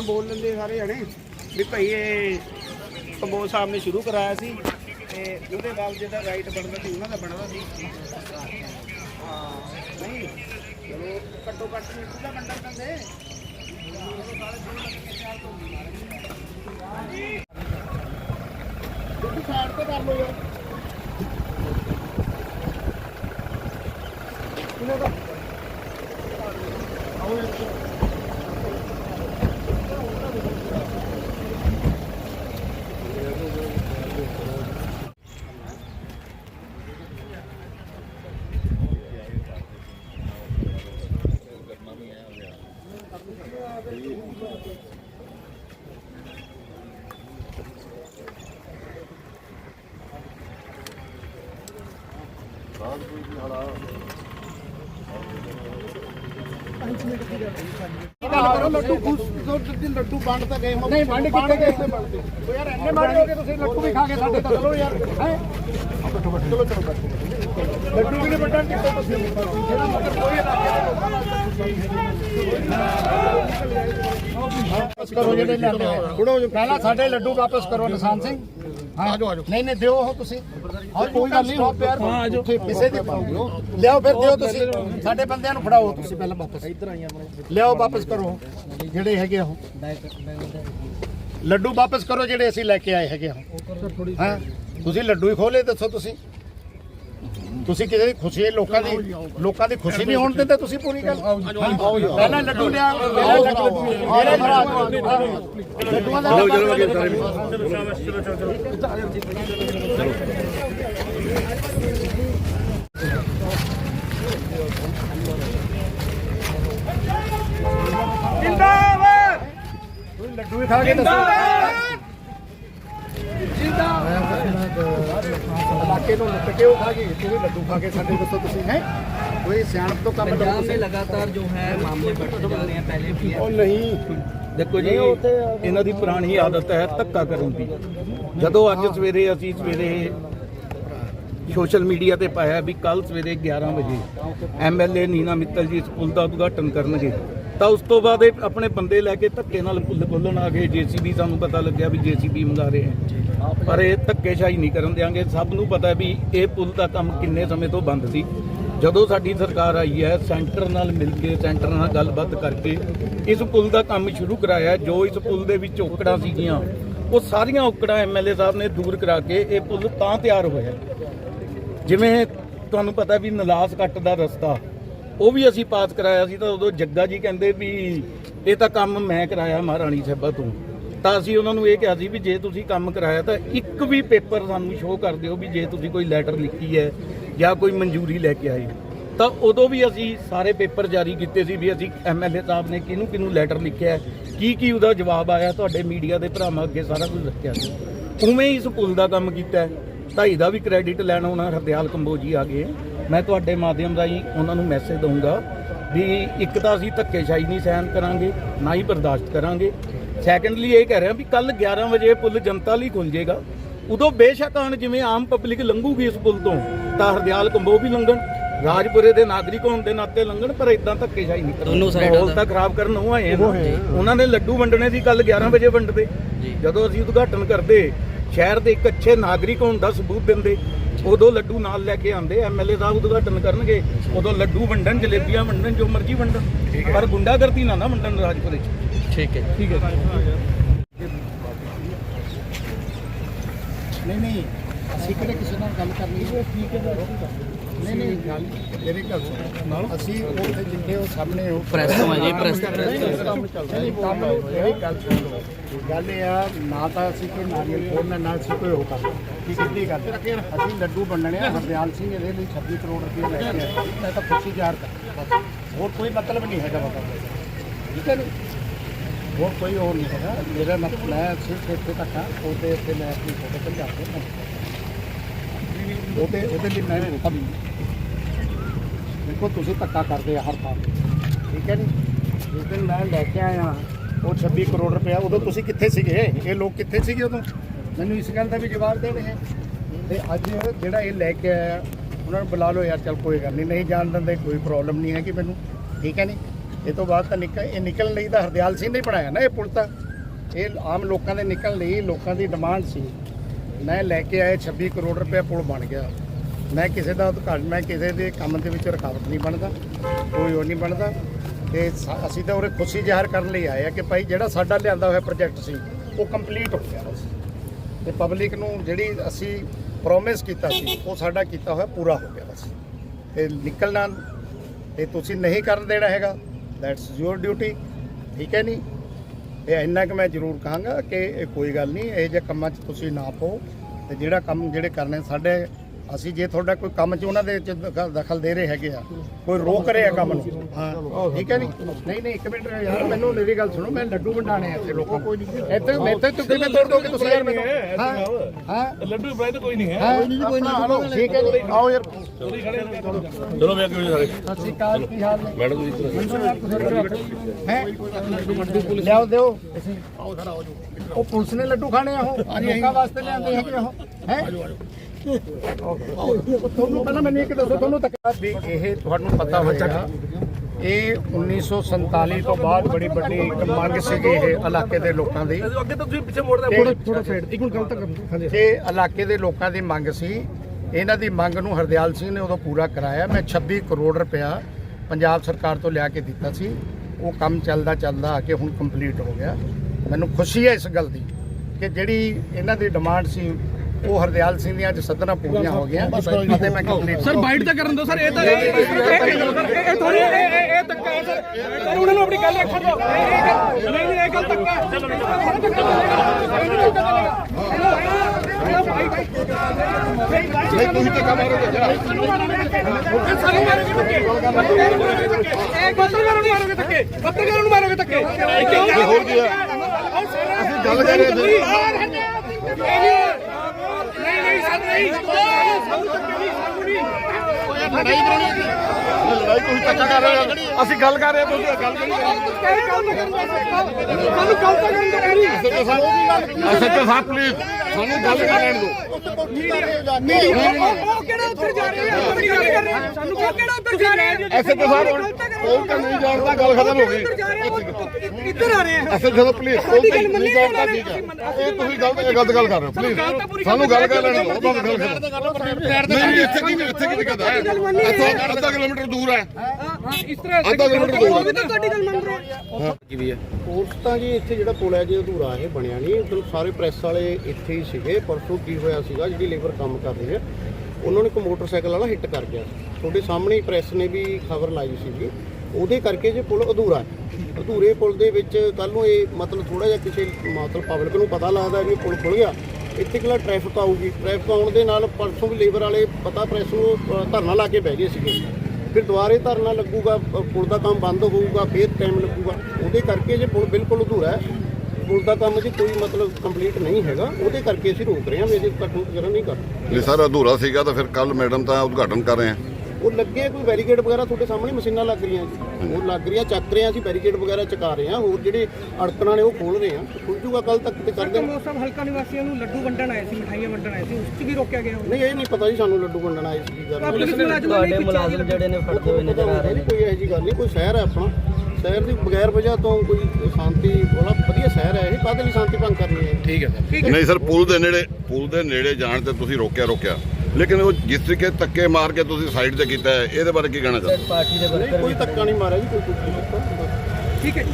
ਹਾਂ ਬੋਲ ਲੈਂਦੇ ਸਾਰੇ ਜਣੇ ਵੀ ਭਾਈ ਇਹ ਕੰਬੋਜ ਸਾਹਿਬ ਨੇ ਸ਼ੁਰੂ ਕਰਾਇਆ ਸੀ ਤੇ ਉਹਦੇ ਬਾਅਦ ਜਿਹੜਾ ਰਾਈਟ ਬਣਦਾ ਸੀ, ਉਹਨਾਂ ਦਾ ਬਣਦਾ ਸੀ। ਹਾਂ, ਨਹੀਂ, ਚਲੋ ਘੱਟੋ ਘੱਟ ਨਹੀਂ ਪੂਰਾ ਬੰਦਾ ਕੰਦੇ ਤੁਸੀਂ ਸਾਈਡ ਤੇ ਕਰ ਲਓ ਯਾਰ। ਕਿਹਨੇ ਦਾ? ਆਓ ਯਾਰ ਗੱਲ ਕਰੋ ਲੱਡੂ ਖੁਸ਼ ਦਿਨ ਲੱਡੂ ਵੰਡ ਤਾਂ ਗਏ ਹੋ ਨਹੀਂ ਵੰਡ ਕਿੱਥੇ ਗਏ? ਉਹ ਯਾਰ ਐਨੇ ਮਾੜੇ ਹੋ ਕੇ ਤੁਸੀਂ ਲੱਡੂ ਵੀ ਖਾ ਕੇ ਸਾਡੇ ਤਾਂ ਚਲੋ ਯਾਰ। ਹੈ? ਚਲੋ ਚਲੋ ਲੱਡੂ ਵੀ ਨਹੀਂ ਵੰਡਣ ਕਿੱਥੇ ਤੁਸੀਂ ਜਿਹੜਾ ਮਗਰ ਕੋਈ ਵਾਪਸ ਕਰੋ ਜਿਹੜੇ ਲੈਣੇ ਥੋੜੋ ਪਹਿਲਾਂ ਸਾਡੇ ਲੱਡੂ ਵਾਪਸ ਕਰੋ ਨਿਸ਼ਾਨ ਸਿੰਘ। ਹਾਂ। ਆਜੋ ਆਜੋ ਨਹੀਂ ਨਹੀਂ ਦਿਓ ਉਹ ਤੁਸੀਂ। ਹਾਂ ਕੋਈ ਗੱਲ ਨਹੀਂ। ਹਾਂ ਆਜੋ ਕਿਸੇ ਦੀ ਪਾਓ ਲਿਆਓ ਫਿਰ ਦਿਓ ਤੁਸੀਂ। ਸਾਡੇ ਬੰਦਿਆਂ ਨੂੰ ਫੜਾਓ ਤੁਸੀਂ ਪਹਿਲਾਂ ਵਾਪਸ। ਇੱਧਰ ਆਈਆਂ ਲਿਆਓ ਵਾਪਸ ਕਰੋ। ਜਿਹੜੇ ਹੈਗੇ ਉਹ। ਲੱਡੂ ਵਾਪਸ ਕਰੋ ਜਿਹੜੇ ਅਸੀਂ ਲੈ ਕੇ ਆਏ ਹੈਗੇ ਹਾਂ। ਤੁਸੀਂ ਲੱਡੂ ਹੀ ਖੋਲੇ ਦੱਸੋ ਤੁਸੀਂ। ਤੁਸੀਂ ਕਿਸੇ ਦੀ ਖੁਸ਼ੀ ਲੋਕਾਂ ਦੀ ਲੋਕਾਂ ਦੀ ਖੁਸ਼ੀ ਨਹੀਂ ਹੋਣ ਦਿੰਦੇ ਤੁਸੀਂ ਪੂਰੀ ਗੱਲ। ਪਹਿਲਾਂ ਲੱਡੂ ਲਿਆ ਪਹਿਲਾਂ ਲੱਡੂ ਮੇਰੇ ਭਰਾ ਲੱਡੂਆਂ ਦਾ ਜਿੰਦਾਬਾਦ। ਲੱਡੂ ਹੀ ਖਾ ਕੇ ਦੱਸੋ। ਇਲਾਕੇ ਨੂੰ ਲੁੱਟ ਕੇ ਉਹ ਖਾ ਗਏ ਤੁਸੀਂ ਲੱਡੂ ਖਾ ਕੇ ਸਾਡੇ ਦੱਸੋ ਤੁਸੀਂ ਹੈ ਕੋਈ ਸਿਆਣਪ ਤੋਂ ਕੰਮ ਕਰੋ पंजाब में लगातार जो है मामले बढ़ते जा रहे हैं पहले भी है ਉਹ ਨਹੀਂ ਦੇਖੋ ਜੀ ਇਹਨਾਂ ਦੀ ਪੁਰਾਣੀ ਆਦਤ ਹੈ ਧੱਕਾ ਕਰਨ ਦੀ ਜਦੋਂ ਅੱਜ ਸਵੇਰੇ ਅਸੀਂ ਸਵੇਰੇ ਸੋਸ਼ਲ ਮੀਡੀਆ ਤੇ ਪਾਇਆ ਵੀ ਕੱਲ ਸਵੇਰੇ 11 ਵਜੇ ਐਮਐਲਏ ਨੀਨਾ ਮਿੱਤਲ ਜੀ ਸਕੂਲ ਦਾ ਉਦਘਾਟਨ ਕਰਨਗੇ ਤਾਂ ਉਸ ਤੋਂ ਬਾਅਦ ਇਹ ਆਪਣੇ ਬੰਦੇ ਲੈ ਕੇ ਧੱਕੇ ਨਾਲ ਪੁੱਲ ਖੋਲਣ ਆ ਗਏ। ਜੀਸੀਬੀ ਸਾਨੂੰ ਪਤਾ ਲੱਗਿਆ ਵੀ ਜੀਸੀਬੀ ਮੰਗਾ ਰਹੇ ਹੈ। ਪਰ ਇਹ ਧੱਕੇਸ਼ਾਹੀ ਨਹੀਂ ਕਰਨ ਦਿਆਂਗੇ। ਸਭ ਨੂੰ ਪਤਾ ਵੀ ਇਹ ਪੁੱਲ ਦਾ ਕੰਮ ਕਿੰਨੇ ਸਮੇਂ ਤੋਂ ਬੰਦ ਸੀ। ਜਦੋਂ ਸਾਡੀ ਸਰਕਾਰ ਆਈ ਹੈ ਸੈਂਟਰ ਨਾਲ ਮਿਲ ਕੇ ਸੈਂਟਰ ਨਾਲ ਗੱਲਬਾਤ ਕਰਕੇ ਇਸ ਪੁਲ ਦਾ ਕੰਮ ਸ਼ੁਰੂ ਕਰਾਇਆ। ਜੋ ਇਸ ਪੁਲ ਦੇ ਵਿੱਚ ਔਕੜਾਂ ਸੀਗੀਆਂ ਉਹ ਸਾਰੀਆਂ ਔਕੜਾਂ ਐਮਐਲਏ ਸਾਹਿਬ ਨੇ ਦੂਰ ਕਰਾ ਕੇ ਇਹ ਪੁਲ ਤਾਂ ਤਿਆਰ ਹੋਇਆ। ਜਿਵੇਂ ਤੁਹਾਨੂੰ ਪਤਾ ਵੀ ਨਲਾਸ ਕੱਟ ਦਾ ਰਸਤਾ ਉਹ ਵੀ ਅਸੀਂ ਪਾਸ ਕਰਾਇਆ ਸੀ ਤਾਂ ਉਦੋਂ ਜੱਗਾ ਜੀ ਕਹਿੰਦੇ ਵੀ ਇਹ ਤਾਂ ਕੰਮ ਮੈਂ ਕਰਾਇਆ ਮਹਾਰਾਣੀ ਸਾਹਿਬਾ ਤੋਂ। ਤਾਂ ਅਸੀਂ ਉਹਨਾਂ ਨੂੰ ਇਹ ਕਿਹਾ ਸੀ ਵੀ ਜੇ ਤੁਸੀਂ ਕੰਮ ਕਰਾਇਆ ਤਾਂ ਇੱਕ ਵੀ ਪੇਪਰ ਸਾਨੂੰ ਸ਼ੋਅ ਕਰ ਦਿਓ ਵੀ ਜੇ ਤੁਸੀਂ ਕੋਈ ਲੈਟਰ ਲਿਖੀ ਹੈ ਜਾਂ ਕੋਈ ਮਨਜ਼ੂਰੀ ਲੈ ਕੇ ਆਏ। ਤਾਂ ਉਦੋਂ ਵੀ ਅਸੀਂ ਸਾਰੇ ਪੇਪਰ ਜਾਰੀ ਕੀਤੇ ਸੀ ਵੀ ਅਸੀਂ ਐਮਐਲਏ ਸਾਹਿਬ ਨੇ ਕਿਹਨੂੰ ਕਿਹਨੂੰ ਲੈਟਰ ਲਿਖਿਆ ਕੀ ਕੀ ਉਹਦਾ ਜਵਾਬ ਆਇਆ, ਤੁਹਾਡੇ ਮੀਡੀਆ ਦੇ ਭਰਾਵਾਂ ਅੱਗੇ ਸਾਰਾ ਕੁਝ ਰੱਖਿਆ ਸੀ। ਉਵੇਂ ਹੀ ਇਸ ਪੁਲ ਦਾ ਕੰਮ ਕੀਤਾ। ਢਾਈ ਦਾ ਵੀ ਕ੍ਰੈਡਿਟ ਲੈਣ ਉਹਨਾਂ ਹਰਦਿਆਲ ਕੰਬੋਜੀ ਆ ਗਏ। ਮੈਂ ਤੁਹਾਡੇ ਮਾਧਿਅਮ ਰਾਹੀਂ ਉਹਨਾਂ ਨੂੰ ਮੈਸੇਜ ਦਊਂਗਾ ਵੀ ਇੱਕ ਤਾਂ ਅਸੀਂ ਧੱਕੇਸ਼ਾਹੀ ਨਹੀਂ ਸਹਿਣ ਕਰਾਂਗੇ ਨਾ ਹੀ ਬਰਦਾਸ਼ਤ ਕਰਾਂਗੇ। ਸੈਕੰਡਲੀ ਇਹ ਕਹਿ ਰਿਹਾ ਵੀ ਕੱਲ 11 ਵਜੇ ਪੁਲ ਜਨਤਾ ਲਈ ਖੁੱਲ ਜਾਏਗਾ। ਉਦੋਂ ਬੇਸ਼ੱਕ ਆਣ ਜਿਵੇਂ ਆਮ ਪਬਲਿਕ ਲੰਘੂਗੀ ਇਸ ਪੁਲ ਤੋਂ ਤਾਂ ਹਰਦਿਆਲ ਕੰਬੋ ਵੀ ਲੰਘਣ ਰਾਜਪੁਰੇ ਦੇ ਨਾਗਰਿਕ ਹੋਣ ਦੇ ਨਾਤੇ ਲੰਘਣ ਪਰ ਇਦਾਂ ਧੱਕੇਸ਼ਾਹੀ ਨਹੀਂ ਦੋਨੋਂ ਸਾਈਡਾਂ ਦਾ। ਖਰਾਬ ਕਰਨ ਉਹ ਆਏ ਆ ਨਾ। ਉਹਨਾਂ ਨੇ ਲੱਡੂ ਵੰਡਣੇ ਸੀ ਕੱਲ 11 ਵਜੇ ਵੰਡਦੇ। ਜਦੋਂ ਅਸੀਂ ਉਦਘਾਟਨ ਕਰਦੇ ਸ਼ਹਿਰ ਦੇ ਇੱਕ ਅੱਛੇ ਨਾਗਰਿਕ ਹੋਣ ਦਾ ਸਬੂਤ ਦਿੰਦੇ ਉਦੋਂ ਲੱਡੂ ਨਾਲ ਲੈ ਕੇ ਆਂਦੇ ਐਮਐਲਏ ਸਾਹਿਬ ਉਦਘਾਟਨ ਕਰਨਗੇ ਉਦੋਂ ਲੱਡੂ ਵੰਡਣ ਜਲੇਬੀਆਂ ਵੰਡਣ ਜੋ ਮਰਜ਼ੀ ਵੰਡਣ ਪਰ ਗੁੰਡਾਗਰਦੀ ਨਾ ਨਾ ਵੰਡਣ ਰਾਜਪੁਰੇ ਚ। ਠੀਕ ਹੈ। ਠੀਕ ਹੈ ਨਹੀਂ ਨਹੀਂ ਅਸੀਂ ਕਿਹੜੇ ਕਿਸੇ ਨਾਲ ਗੱਲ ਕਰਨੀ ਹੈ? ਠੀਕ ਹੈ ਨਹੀਂ ਨਹੀਂ ਗੱਲ ਮੇਰੇ ਘਰ ਨਾਲ? ਅਸੀਂ ਉੱਥੇ ਜਿੱਥੇ ਉਹ ਸਾਹਮਣੇ ਉਹ ਪ੍ਰੈਸ ਤੋਂ ਆ ਜੀ ਪ੍ਰੈਸ ਤੋਂ ਕੰਮ ਮੇਰੀ ਗੱਲ ਸੁਣ। ਲਓ ਗੱਲ ਇਹ ਆ, ਨਾ ਤਾਂ ਅਸੀਂ ਕੋਈ ਨਾਰੀਅਲ ਫੋੜਨਾ ਨਾ ਅਸੀਂ ਕੋਈ ਉਹ ਕਰਨਾ ਕੀ ਸਿੱਧੀ ਗੱਲ। ਅਸੀਂ ਲੱਡੂ ਵੰਡਣੇ ਆ, ਹਰਦਿਆਲ ਸਿੰਘ ਇਹਦੇ ਲਈ 26 ਕਰੋੜ ਰੁਪਏ ਲੈ ਕੇ ਆਏ। ਮੈਂ ਤਾਂ ਖੁਸ਼ੀ ਜ਼ਾਹਰ ਕਰ ਹੋਰ ਕੋਈ ਮਤਲਬ ਨਹੀਂ ਹੈਗਾ ਬਾਬਾ ਠੀਕ ਹੈ ਨੀ? ਹੋਰ ਕੋਈ ਹੋਰ ਨਹੀਂ ਹੈਗਾ। ਮੇਰਾ ਮਤਲਬ, ਮੈਂ ਸਿਰਫ ਇੱਥੇ ਤੱਕ ਆ, ਉਹਦੇ ਇੱਥੇ ਮੈਂ ਆਪਣੀ ਫੋਟੋ ਸਮਝਾ ਕੇ ਉਹਦੇ ਉਹਦੇ ਲਈ ਮੈਂ ਹੁਕਮ ਦੇਖੋ, ਤੁਸੀਂ ਧੱਕਾ ਕਰਦੇ ਆ ਹਰ ਥਾਂ ਠੀਕ ਹੈ ਨਹੀਂ ਜਿਸ ਦਿਨ ਮੈਂ ਲੈ ਕੇ ਆਇਆ ਉਹ 26 ਕਰੋੜ ਰੁਪਇਆ ਉਦੋਂ ਤੁਸੀਂ ਕਿੱਥੇ ਸੀਗੇ? ਇਹ ਲੋਕ ਕਿੱਥੇ ਸੀਗੇ ਉਦੋਂ? ਮੈਨੂੰ ਇਸ ਗੱਲ ਦਾ ਵੀ ਜਵਾਬ ਦੇਣੇ ਹੈ ਤੇ ਅੱਜ ਜਿਹੜਾ ਇਹ ਲੈ ਕੇ ਆਇਆ, ਉਹਨਾਂ ਨੂੰ ਬੁਲਾ ਲਓ ਯਾਰ, ਚੱਲ ਕੋਈ ਗੱਲ ਨਹੀਂ। ਨਹੀਂ ਜਾਣ ਦਿੰਦੇ, ਕੋਈ ਪ੍ਰੋਬਲਮ ਨਹੀਂ ਹੈ ਕਿ ਮੈਨੂੰ। ਠੀਕ ਹੈ ਨਹੀਂ ਇਹ ਤੋਂ ਬਾਅਦ ਤਾਂ ਨਿਕਲ, ਇਹ ਨਿਕਲਣ ਲਈ ਤਾਂ ਹਰਦਿਆਲ ਸਿੰਘ ਨੇ ਬਣਾਇਆ ਨਾ ਇਹ ਪੁਲ ਤਾਂ। ਇਹ ਆਮ ਲੋਕਾਂ ਦੇ ਨਿਕਲਣ ਲਈ ਲੋਕਾਂ ਦੀ ਡਿਮਾਂਡ ਸੀ। ਮੈਂ ਲੈ ਕੇ ਆਏ 26 ਕਰੋੜ ਰੁਪਏ ਪੁਲ ਬਣ ਗਿਆ। ਮੈਂ ਕਿਸੇ ਦਾ ਉਦਘਾਟਨ ਮੈਂ ਕਿਸੇ ਦੇ ਕੰਮ ਦੇ ਵਿੱਚ ਰੁਕਾਵਟ ਨਹੀਂ ਬਣਦਾ। ਕੋਈ ਉਹ ਨਹੀਂ ਬਣਦਾ। ਤੇ ਸਾ- ਅਸੀਂ ਤਾਂ ਉਰੇ ਖੁਸ਼ੀ ਜ਼ਾਹਰ ਕਰਨ ਲਈ ਆਏ ਆ ਕਿ ਭਾਈ ਜਿਹੜਾ ਸਾਡਾ ਲਿਆਂਦਾ ਹੋਇਆ ਪ੍ਰੋਜੈਕਟ ਸੀ, ਉਹ ਕੰਪਲੀਟ ਹੋ ਗਿਆ ਬਸ। ਤੇ ਪਬਲਿਕ ਨੂੰ ਜਿਹੜੀ ਅਸੀਂ ਪ੍ਰੋਮਿਸ ਕੀਤਾ ਸੀ, ਉਹ ਸਾਡਾ ਕੀਤਾ ਹੋਇਆ ਪੂਰਾ ਹੋ ਗਿਆ ਬਸ। ਤੇ ਨਿਕਲਣਾ ਤੇ ਤੁਸੀਂ ਨਹੀਂ ਕਰਨ ਦੇਣਾ ਹੈਗਾ ਦੈਟਸ ਯੂਰ ਡਿਊਟੀ ਠੀਕ ਹੈ ਨਹੀਂ? ਇਹ ਇੰਨਾ ਕਿ ਮੈਂ ਜ਼ਰੂਰ ਕਹਾਂਗਾ ਕਿ ਇਹ ਕੋਈ ਗੱਲ ਨਹੀਂ, ਇਹ ਜੇ ਕੰਮਾਂ 'ਚ ਤੁਸੀਂ ਨਾ ਪਓ। ਤੇ ਜਿਹੜਾ ਕੰਮ ਜਿਹੜੇ ਕਰਨੇ ਸਾਡੇ ਅਸੀਂ ਜੇ ਤੁਹਾਡਾ ਕੋਈ ਕੰਮ 'ਚ ਉਹਨਾਂ ਦੇ 'ਚ ਦਖਲ- ਦਖਲ ਦੇ ਰਹੇ ਹੈਗੇ ਆ ਕੋਈ ਰੋਕ ਰਿਹਾ ਕੰਮ ਨੂੰ। ਹਾਂ ਠੀਕ ਹੈ ਨਹੀਂ ਨਹੀਂ ਨਹੀਂ ਇੱਕ ਮਿੰਟ ਯਾਰ ਮੈਨੂੰ ਮੇਰੀ ਗੱਲ ਸੁਣੋ ਮੈਂ ਲੱਡੂ ਵੰਡਾਣੇ ਆ ਇੱਥੇ ਲੋਕਾਂ ਨੂੰ। ਇੱਥੇ ਇੱਥੇ ਤੂੰ ਕਿਵੇਂ ਤੋੜ ਦੋਗੇ ਤੁਸੀਂ ਯਾਰ ਮੈਨੂੰ? ਹਾਂ ਹਾਂ ਲੱਡੂ ਫਰਾਈ ਤਾਂ ਕੋਈ ਨਹੀਂ ਹੈ। ਕੋਈ ਨਹੀਂ ਕੋਈ ਨਹੀਂ ਠੀਕ ਹੈ ਜੀ ਆਓ ਯਾਰ। ਚਲੋ ਵੇ ਅੱਗੇ ਸਾਰੇ। ਸਤਿ ਸ਼੍ਰੀ ਅਕਾਲ ਕੀ ਹਾਲ ਨੇ? ਮੈਡਮ ਜੀ ਹੈ? ਲਿਆਓ ਦਿਓ। ਆਓ ਖੜਾ ਹੋ ਜਾਓ। ਉਹ ਪੁਲਿਸ ਨੇ ਲੱਡੂ ਖਾਣੇ ਆ ਉਹ। ਲੋਕਾਂ ਵਾਸਤੇ ਲਿਆਂਦੇ ਹੈਗੇ ਉਹ। ਹੈ? ਤੁਹਾਨੂੰ ਪਹਿਲਾਂ ਮੈਨੂੰ ਇੱਕ ਦੱਸੋ ਤੁਹਾਨੂੰ ਤੱਕ ਵੀ ਇਹ ਤੁਹਾਨੂੰ ਪਤਾ ਹੋਵੇਗਾ ਇਹ 1947 ਤੋਂ ਬਾਅਦ ਬੜੀ ਵੱਡੀ ਇੱਕ ਮੰਗ ਸੀਗੀ ਇਹ ਇਲਾਕੇ ਦੇ ਲੋਕਾਂ ਦੀ। ਅੱਗੇ ਤਾਂ ਤੁਸੀਂ ਪਿੱਛੇ ਮੋੜਦੇ ਥੋੜਾ ਥੋੜਾ ਸਾਈਡ ਇੱਕ ਮਿੰਟ ਗੱਲ ਤੱਕ ਤੇ ਇਲਾਕੇ ਦੇ ਲੋਕਾਂ ਦੀ ਮੰਗ ਸੀ। ਇਹਨਾਂ ਦੀ ਮੰਗ ਨੂੰ ਹਰਦਿਆਲ ਸਿੰਘ ਨੇ ਉਦੋਂ ਪੂਰਾ ਕਰਾਇਆ। ਮੈਂ 26 ਕਰੋੜ ਰੁਪਇਆ ਪੰਜਾਬ ਸਰਕਾਰ ਤੋਂ ਲਿਆ ਕੇ ਦਿੱਤਾ ਸੀ। ਉਹ ਕੰਮ ਚੱਲਦਾ ਚੱਲਦਾ ਆ ਕੇ ਹੁਣ ਕੰਪਲੀਟ ਹੋ ਗਿਆ। ਮੈਨੂੰ ਖੁਸ਼ੀ ਹੈ ਇਸ ਗੱਲ ਦੀ ਕਿ ਜਿਹੜੀ ਇਹਨਾਂ ਦੀ ਡਿਮਾਂਡ ਸੀ ਉਹ ਹਰਦਿਆਲ ਸਿੰਘ ਦੀਆਂ ਅੱਜ ਸੱਦਣਾ ਪੂਰੀਆਂ ਹੋ ਗਈਆਂ ਅਤੇ ਮੈਂ ਕੰਪਲੀਟ ਸਰ ਬਾਈਟ ਤਾਂ ਕਰਨ ਦਿਓ ਸਰ ਇਹ ਤਾਂ ਇਹ ਥੋੜੀ ਇਹ ਹੈ ਸਰ ਸਰ ਉਹਨਾਂ ਨੂੰ ਆਪਣੀ ਗੱਲ ਰੱਖਣ ਦਿਓ ਇਹ- ਇਹ ਗੱਲ- ਨਹੀਂ ਨਹੀਂ ਇਹ ਗੱਲ ਧੱਕਾ ਹੈ ਸਾਨੂੰ ਮਾਰੋਗੇ ਧੱਕੇ ਇਹ ਪੱਤਰਕਾਰਾਂ ਨੂੰ ਮਾਰੋਗੇ ਧੱਕੇ ਪੱਤਰਕਾਰਾਂ ਨੂੰ ਮਾਰੋਗੇ ਧੱਕੇ ਕਿਉਂ ਹੋਰ ਕੀ ਹੈ ਅਸੀਂ ਗੱਲ ਕਰ ਰਹੇ ਸੀ ਨਹੀਂ ਨਹੀਂ ਧੱਕੇ ਨਹੀਂ ਸਾਨੂੰ ਨਹੀਂ ਅਸੀਂ ਗੱਲ ਕਰ ਰਹੇ ਤੁਸੀਂ ਗੱਲ ਕਰੀ ਕਹੇ ਕੰਮ ਕਰਨ ਦਾ ਤਾਂ ਕਰਨ ਦਾ ਨਹੀਂ ਐਸਐਚਓ ਸਾਹਿਬ ਪਲੀਜ਼ ਸਾਨੂੰ ਗੱਲ ਕਰ ਲੈਣ ਦਿਓ। ਨਹੀਂ ਉਹ ਉਹ ਕਿਹੜਾ ਉੱਧਰ ਜਾ ਰਹੇ? ਆ ਉੱਧਰ ਗੱਲ ਕਰ ਰਹੇ ਆ। ਸਾਨੂੰ ਉਹ ਕਿਹੜਾ ਉੱਧਰ ਜਾ ਰਹੇ? ਆ ਐਸਐਚਓ ਸਾਹਿਬ ਉਹ ਤਾਂ ਨਹੀਂ ਜਾਣਦਾ ਗੱਲ ਖਤਮ ਹੋ ਗਈ ਉੱਧਰ ਜਾ ਰਹੇ ਆ। ਉਹ ਇੱਧਰ ਆ ਰਹੇ ਆ ਐਸਐਚਓ ਸਾਹਿਬ ਪਲੀਜ਼ ਗੱਲ ਮੰਨੀ ਨਹੀਂ ਜਾਣਦਾ ਠੀਕ ਹੈ ਇਹ ਤੁਸੀਂ ਗਲਤ ਗਲਤ ਗੱਲ ਕਰ ਰਹੇ ਹੋ ਪਲੀਜ਼ ਸਾਨੂੰ ਗੱਲ ਕਰ ਲੈਣ ਦਿਓ ਉਹ ਗੱਲ ਕਰ ਨਹੀਂ ਇੱਥੇ ਕੀ ਇੱਥੇ ਕੀ ਦਿੱਕਤ ਹੈ? ਕਿਲੋਮੀਟਰ ਦੂਰ ਹਾਂ। ਇਸ ਤਰ੍ਹਾਂ ਅੱਧਾ ਕਿਲੋਮੀਟਰ ਦੂਰ ਉਹ ਵੀ ਤਾਂ ਤੁਹਾਡੀ ਗੱਲ ਮੰਨ ਰਹੇ ਆ ਕੋਰਸ ਤਾਂ ਜੀ ਇੱਥੇ ਜਿਹੜਾ ਪੁਲ ਹੈ ਜੀ ਅਧੂਰਾ ਇਹ ਬਣਿਆ ਨਹੀਂ। ਉਦੋਂ ਸਾਰੇ ਪ੍ਰੈਸ ਵਾਲੇ ਇੱਥੇ ਹੀ ਸੀਗੇ ਪਰਸੋਂ ਕੀ ਹੋਇਆ ਸੀਗਾ ਜਿਹੜੀ ਲੇਬਰ ਕੰਮ ਕਰ ਰਹੀ ਹੈ ਉਹਨਾਂ ਨੂੰ ਇੱਕ ਮੋਟਰਸਾਈਕਲ ਵਾਲਾ ਹਿੱਟ ਕਰ ਗਿਆ। ਸੀ ਤੁਹਾਡੇ ਸਾਹਮਣੇ ਹੀ ਪ੍ਰੈਸ ਨੇ ਵੀ ਖਬਰ ਲਾਈ ਸੀਗੀ। ਉਹਦੇ ਕਰਕੇ ਜੇ ਪੁਲ ਅਧੂਰਾ ਹੈ। ਅਧੂਰੇ ਪੁਲ ਦੇ ਵਿੱਚ ਕੱਲ ਨੂੰ ਇਹ ਮਤਲਬ ਥੋੜਾ ਜਿਹਾ ਕਿਸੇ ਮਤਲਬ ਪਬਲਿਕ ਨੂੰ ਪਤਾ ਲੱਗਦਾ ਵੀ ਪੁਲ ਖੁੱਲ ਗਿਆ। ਇੱਥੇ ਕਿਲਾ ਟ੍ਰੈਫਿਕ ਆਊਗੀ? ਟ੍ਰੈਫਿਕ ਆਉਣ ਦੇ ਨਾਲ ਪਰਸੋਂ ਵੀ ਲੇਬਰ ਵਾਲੇ ਪਤਾ ਪ੍ਰੈਸ ਨੂੰ ਧਰਨਾ ਲਾ ਕੇ ਬਹਿ ਗਏ ਸੀਗੇ। ਫਿਰ ਦੁਬਾਰੇ ਧਰਨਾ ਲੱਗੂਗਾ ਪੁਲ ਦਾ ਕੰਮ ਬੰਦ ਹੋਊਗਾ, ਫਿਰ ਟਾਈਮ ਲੱਗੂਗਾ। ਉਹਦੇ ਕਰਕੇ ਜੇ ਪੁਲ ਬਿਲਕੁਲ ਅਧੂਰਾ ਹੈ, ਪੁਲ ਦਾ ਕੰਮ ਜੀ ਕੋਈ ਮਤਲਬ ਕੰਪਲੀਟ ਨਹੀਂ ਹੈਗਾ, ਉਹਦੇ ਕਰਕੇ ਅਸੀਂ ਰੋਕ ਰਹੇ ਹਾਂ ਵੀ ਇਹਦੇ ਘੱਟੋ ਵਗੈਰਾ ਨਹੀਂ ਕਰ ਨਹੀਂ ਸਰ ਅਧੂਰਾ ਸੀਗਾ ਤਾਂ ਫਿਰ ਕੱਲ ਮੈਡਮ ਤਾਂ ਉਦਘਾਟਨ ਕਰ ਰਹੇ ਆ। ਉਹ ਲੱਗੇ ਕੋਈ ਬੈਰੀਕੇਡ ਵਗੈਰਾ ਤੁਹਾਡੇ ਸਾਹਮਣੇ ਮਸ਼ੀਨਾਂ ਲੱਗ ਰਹੀਆਂ ਜੀ। ਉਹ ਲੱਗ ਰਹੀਆਂ ਚੱਕ ਰਹੇ ਹਾਂ ਅਸੀਂ ਬੈਰੀਕੇਡ ਵਗੈਰਾ ਚਕਾ ਰਹੇ ਹਾਂ ਹੋਰ ਜਿਹੜੇ ਅੜਕਣਾਂ ਨੇ ਉਹ ਖੋਲ ਰਹੇ ਹਾਂ ਖੁੱਲ ਜੂਗਾ ਕੱਲ ਤੱਕ ਤੇ ਕਰ ਦੇ ਮੌਸਮ ਹਲਕਾ ਨਿਵਾਸੀਆਂ ਨੂੰ ਲੱਡੂ ਵੰਡਣ ਆਏ ਸੀ ਮਠਾਈਆਂ ਵੰਡਣ ਆਏ ਸੀ ਉਸ 'ਚ ਵੀ ਰੋਕਿਆ ਗਿਆ ਨਹੀਂ ਇਹ ਨਹੀਂ ਪਤਾ ਜੀ ਸਾਨੂੰ ਲੱਡੂ ਵੰਡਣ ਆਏ ਸੀ ਕੀ ਗੱਲ। ਪੁਲਿਸ ਮੁਲਾਜ਼ਮਾਂ ਜਿਹੜੇ ਨੇ ਫੜਦੇ ਹੋਏ ਨਜ਼ਰ ਆ ਰਹੇ ਨੇ। ਕੋਈ ਇਹੋ ਜਿਹੀ ਗੱਲ ਨਹੀਂ ਕੋਈ ਸ਼ਹਿਰ ਹੈ ਆਪਣਾ। ਸ਼ਹਿਰ ਦੀ ਬਗੈਰ ਵਜ੍ਹਾ ਤੋਂ ਕੋਈ ਸ਼ਾਂਤੀ ਬੜਾ ਵਧੀਆ ਸ਼ਹਿਰ ਹੈ ਇਹ। ਕਾਹਦੇ ਲਈ ਸ਼ਾਂਤੀ ਭੰਗ ਕਰਨੀ ਹੈ? ਠੀਕ ਹੈ ਸਰ। ਨਹੀਂ ਸਰ ਪੁਲ ਦੇ ਨੇੜੇ ਪੁਲ ਦੇ ਨੇੜੇ ਜਾਣ ਤੇ ਤੁਸੀਂ ਰੋਕਿਆ ਰੋਕਿਆ। ਲੇਕਿਨ ਉਹ ਜਿਸ ਤਰੀਕੇ ਧੱਕੇ ਮਾਰ ਕੇ ਤੁਸੀਂ ਸਾਈਡ ਤੇ ਕੀਤਾ ਹੈ ਇਹਦੇ ਬਾਰੇ ਕੀ ਕਹਿਣਾ ਚਾਹੁੰਦੇ ਨਹੀਂ ਕੋਈ ਧੱਕਾ ਨਹੀਂ ਮਾਰਿਆ ਜੀ ਕੋਈ ਕੁਝ ਨਹੀਂ ਕੀਤਾ। ਠੀਕ ਹੈ ਜੀ।